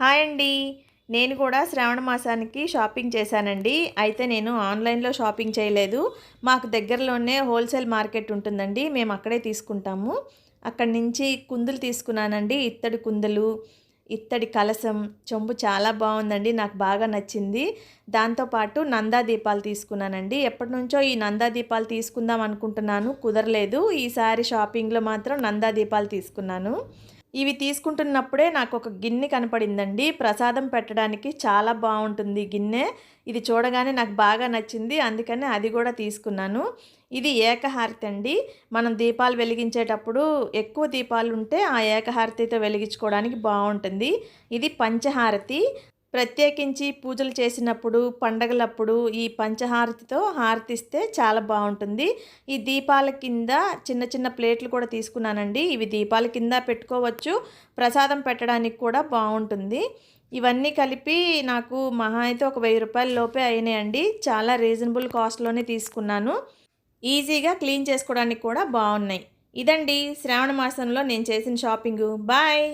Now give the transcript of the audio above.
Hi అండి. నేను కూడా శ్రావణ మాసానికి షాపింగ్ చేశానండి. అయితే నేను ఆన్లైన్లో షాపింగ్ చేయలేదు. మాకు దగ్గరలోనే హోల్సేల్ మార్కెట్ ఉంటుందండి. మేము అక్కడే తీసుకుంటాము. అక్కడి నుంచి కుందులు తీసుకున్నానండి. ఇత్తడి కుందలు ఇత్తడి కలసం చెంబు చాలా బాగుందండి. నాకు బాగా నచ్చింది. దాంతోపాటు నందా దీపాలు తీసుకున్నానండి. ఎప్పటి నుంచో ఈ నందా దీపాలు తీసుకుందాం అనుకుంటున్నాను. కుదరలేదు. ఈసారి షాపింగ్లో మాత్రం నందా దీపాలు తీసుకున్నాను. ఇవి తీసుకుంటున్నప్పుడే నాకు ఒక గిన్నె కనపడిందండి. ప్రసాదం పెట్టడానికి చాలా బాగుంటుంది గిన్నె. ఇది చూడగానే నాకు బాగా నచ్చింది. అందుకని అది కూడా తీసుకున్నాను. ఇది ఏకహారతి అండి. మనం దీపాలు వెలిగించేటప్పుడు ఎక్కువ దీపాలు ఉంటే ఆ ఏకహారతితో వెలిగించుకోవడానికి బాగుంటుంది. ఇది పంచహారతి. ప్రత్యేకించి పూజలు చేసినప్పుడు పండగలప్పుడు ఈ పంచహారతితో హారతిస్తే చాలా బాగుంటుంది. ఈ దీపాల కింద చిన్న చిన్న ప్లేట్లు కూడా తీసుకున్నానండి. ఇవి దీపాల కింద పెట్టుకోవచ్చు. ప్రసాదం పెట్టడానికి కూడా బాగుంటుంది. ఇవన్నీ కలిపి నాకు మహా అయితే ఒక వెయ్యి రూపాయల లోపే అయినాయండి. చాలా రీజనబుల్ కాస్ట్లోనే తీసుకున్నాను. ఈజీగా క్లీన్ చేసుకోవడానికి కూడా బాగున్నాయి. ఇదండి శ్రావణ మాసంలో నేను చేసిన షాపింగు. బాయ్!